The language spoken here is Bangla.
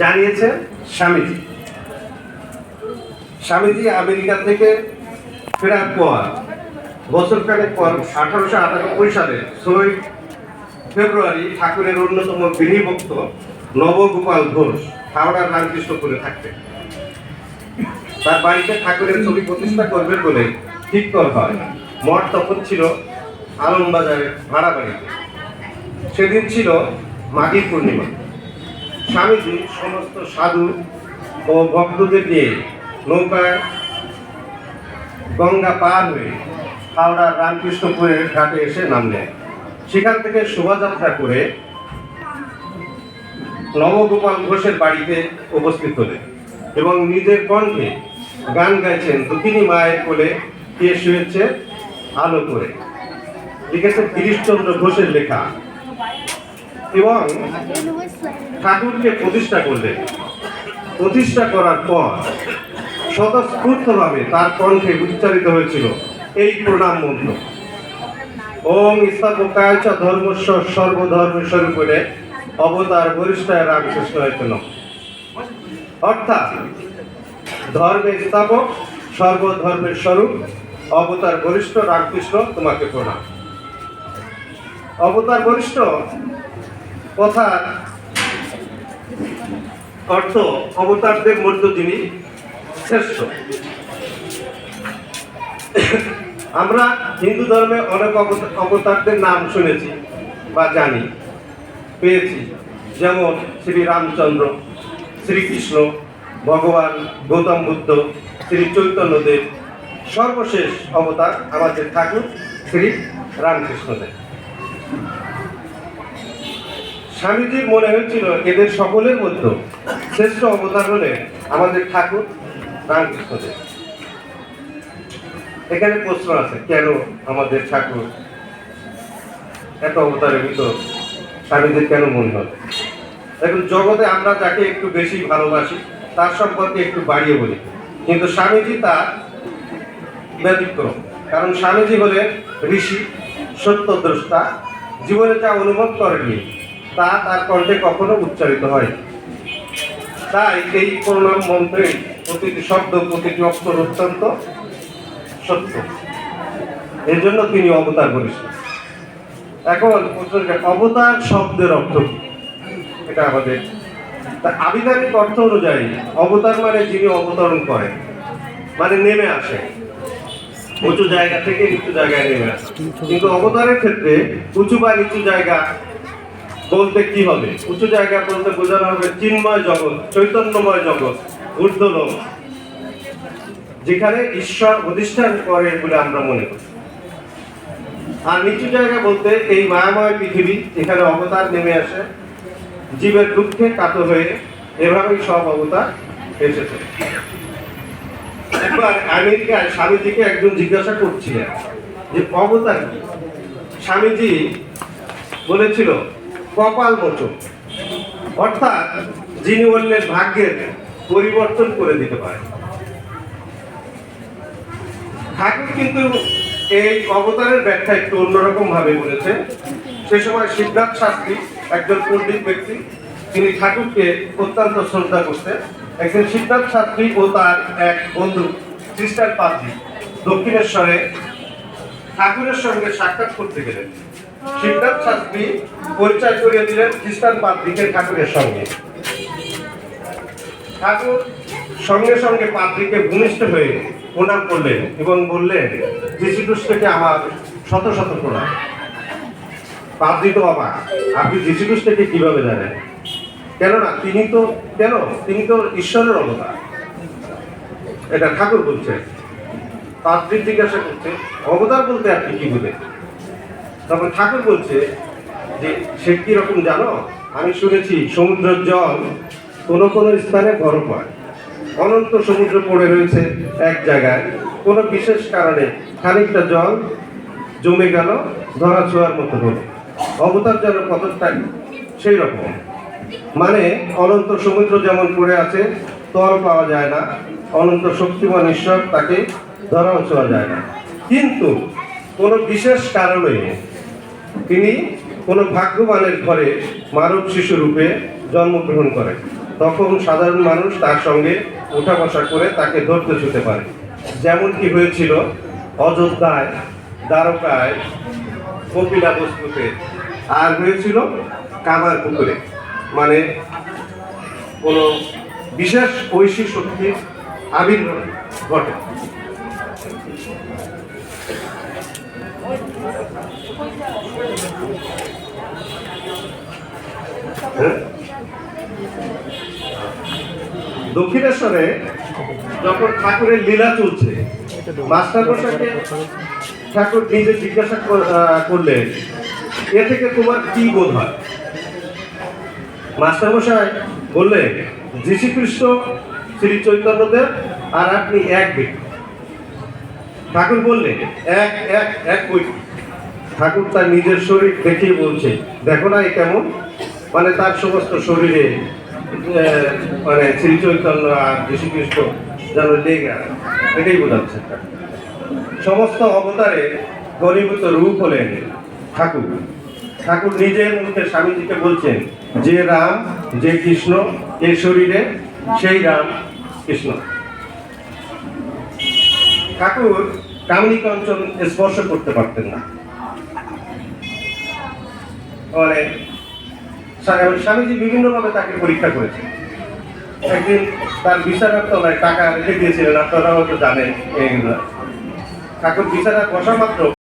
জানিয়েছেন স্বামীজি। স্বামীজি আমেরিকা থেকে ফেরার পর বছর খানেক পর, আঠারোশো আটানব্বই সালে ষোলোই ফেব্রুয়ারি ঠাকুরের অন্যতম বিধিভক্ত নবগোপাল ঘোষ হাওড়ার রামকৃষ্ণপুরে থাকতেন। তার বাড়িতে ঠাকুরের ছবি প্রতিষ্ঠা করবে বলে ঠিক করা হয়। মঠ তখন ছিল আলমবাজারের ভাড়া বাড়িতে সেদিন ছিল মাঘী পূর্ণিমা। স্বামীজি, সমস্ত সাধু ও ভক্তদের নিয়ে নৌকায় গঙ্গা পার হয়ে হাওড়ার রামকৃষ্ণপুরের ঘাটে এসে নামলেন। সেখান থেকে শোভাযাত্রা করে নবগোপাল ঘোষের বাড়িতে উপস্থিত হলেন এবং নিজের কণ্ঠে গান গাইছেন দুঃখিনী মায়ের কোলে, কে শুয়েছে? আলো করে। লিখেছে গিরিশচন্দ্র ঘোষের লেখা এবং ঠাকুরকে প্রতিষ্ঠা করলেন প্রতিষ্ঠা করার পর স্বতঃস্ফূর্তভাবে তার কণ্ঠে উচ্চারিত হয়েছিল এই প্রণাম মন্ত্র। ওম স্থাপকায় চ ধর্মস্ব সর্বধর্ম স্বরূপে অবতার বরিষ্ঠায় রামকৃষ্ণ হয়েছিল অর্থাৎ ধর্মের স্থাপক, সর্বধর্মের স্বরূপ, অবতার বরিষ্ঠ রামকৃষ্ণ তোমাকে প্রণাম। অবতার বরিষ্ঠ কথার অর্থ অবতারদের মধ্যে যিনি শ্রেষ্ঠ। আমরা হিন্দু ধর্মে অনেক অবতা- অবতারদের নাম শুনেছি বা জানি, পেয়েছি। যেমন শ্রী রামচন্দ্র, শ্রীকৃষ্ণ, ভগবান গৌতম বুদ্ধ, শ্রী চৈতন্যদেব, সর্বশেষ অবতার আমাদের ঠাকুর শ্রী রামকৃষ্ণদেব। স্বামীজির মনে হয়েছিল এদের সকলের মধ্যে শ্রেষ্ঠ অবতার হলে আমাদের ঠাকুর রামকৃষ্ণদেব। এখানে প্রশ্ন আছে, কেন আমাদের ঠাকুর এত অবতারের ভিতর স্বামীদের কেন মনে হয় এখন জগতে আমরা যাকে একটু বেশি ভালোবাসি, তার সম্পর্কে একটু বাড়িয়ে বলি। কিন্তু স্বামীজি তা ব্যতিক্রম। কারণ স্বামীজি হলেন ঋষি, সত্যদ্রষ্টা, জীবনে যা অনুভব করেননি তা তার কণ্ঠে কখনো উচ্চারিত হয় তাই এই প্রণাম মন্ত্রে প্রতিটি শব্দ, প্রতিটি অক্ষর অত্যন্ত সত্য। এর জন্য তিনি অবতার করেছেন এখন অবতার শব্দের অর্থ এটা আমাদের তা আবিধানিক অর্থ অনুযায়ী অবতার মানে যিনি অবতরণ করেন মানে নেমে আসে। উঁচু জায়গা থেকে নিচু জায়গায় নেমে আসে। কিন্তু অবতারের ক্ষেত্রে উঁচু বা নিচু জায়গা বলতে কি হবে? উঁচু জায়গা বলতে বোঝানো হবে চিন্ময় জগৎ, চৈতন্যময় জগৎ, ঊর্ধ্বলোক। যেখানে ঈশ্বর অধিষ্ঠান করে বলে আমরা মনে করি। আর নিচু জায়গা বলতে এই মায়াময় পৃথিবী এখানে অবতার নেমে আসে, জীবের দুঃখে কাতর হয়ে এভাবেই সব অবতার এসেছে। একবার আমেরিকায় স্বামীজিকে একজন জিজ্ঞাসা করছিলেন যে, অবতার কি? স্বামীজি বলেছিল কপাল মোচক অর্থাৎ যিনি অন্যের ভাগ্যের পরিবর্তন করে দিতে পারেন ঠাকুর কিন্তু এই অবতারের ব্যাখ্যা একটু অন্যরকম ভাবে বলেছে। সে সময় সিদ্ধার্থ শাস্ত্রী একজন পণ্ডিত ব্যক্তি, তিনি ঠাকুরকে অত্যন্ত শ্রদ্ধা করতেন। একজন সিদ্ধার্থ শাস্ত্রী ও তার এক বন্ধু খ্রিস্টান পাদ্রী দক্ষিণেশ্বরে ঠাকুরের সঙ্গে সাক্ষাৎ করতে গেলেন। সিদ্ধার্থ শাস্ত্রী পরিচয় করিয়ে দিলেন খ্রিস্টান পাদ্রীকে ঠাকুরের সঙ্গে। ঠাকুর সঙ্গে সঙ্গে ভূমিষ্ঠ হয়ে প্রণাম করলেন এবং বললেন যীশুখ্রিস্টকে আমার শত শত প্রণাম। পাদ্রী তো অবাক, আপনি যীশুখ্রিস্টকে কীভাবে জানেন? কেননা তিনি তো, কেন? তিনি তো ঈশ্বরের অবতার। এটা ঠাকুর বলছে পাদ্রী জিজ্ঞাসা করছে, অবতার বলতে আপনি কি বুঝেন? তখন ঠাকুর বলছে যে, সে কীরকম জানো? আমি শুনেছি সমুদ্রের জল কোনো কোনো স্থানে বরফ হয়। অনন্ত সমুদ্র পড়ে রয়েছে এক জায়গায়। কোনো বিশেষ কারণে খানিকটা জল জমে গেল ধরা ছোঁয়ার মতো হলো। অবতার যেন কতটা সেই রকম মানে অনন্ত সমুদ্র যেমন পড়ে আছে, তল পাওয়া যায় না। অনন্ত শক্তিমান ঈশ্বর তাকে ধরাও ছোঁয়া যায় না। কিন্তু কোনো বিশেষ কারণে তিনি কোনো ভাগ্যবানের ঘরে মানব শিশু রূপে জন্মগ্রহণ করেন। তখন সাধারণ মানুষ তার সঙ্গে উঠা বসা করে তাকে ধরতে ছুতে পারে। যেমন কি হয়েছিল অযোধ্যায় দ্বারকায় কপিলা বস্তুতে আর হয়েছিল কামার পুকুরে। মানে কোনো বিশেষ ঐশী শক্তির আবির্ভাব ঘটে হ্যাঁ? দক্ষিণেশ্বরে যখন ঠাকুরের লীলা চলছে, মাস্টার মশাইকে ঠাকুর নিজে জিজ্ঞাসা করলেন, এ থেকে তোমার কি বোধ হয়? মাস্টার মশাই বললেন যীশু খ্রিস্ট শ্রী চৈতন্যদেব আর আপনি এক ব্যক্তি। ঠাকুর বললেন, এক এক এক ব্যক্তি ঠাকুর তার নিজের শরীর দেখিয়ে বলছে, দেখো না এ কেমন? মানে তার সমস্ত শরীরে মানে শ্রী চৈতন্য আর যীশু খ্রিস্ট যেন লেগে এটাই বোঝাচ্ছে সমস্ত অবতারে গণীভূত রূপ হলেন ঠাকুর। ঠাকুর নিজের মুখে স্বামীজিকে বলছেন, যে রাম, যে কৃষ্ণ এই শরীরে, সেই রাম কৃষ্ণ। ঠাকুর কামনী কাঞ্চন স্পর্শ করতে পারতেন না। স্বা- স্বামীজি বিভিন্নভাবে তাকে পরীক্ষা করেছেন। একদিন তার বিচারক তলায় টাকা রেখে দিয়েছিলেন, আপনারা হয়তো জানেন এইগুলো। ঠাকুর বিচারা বসা মাত্র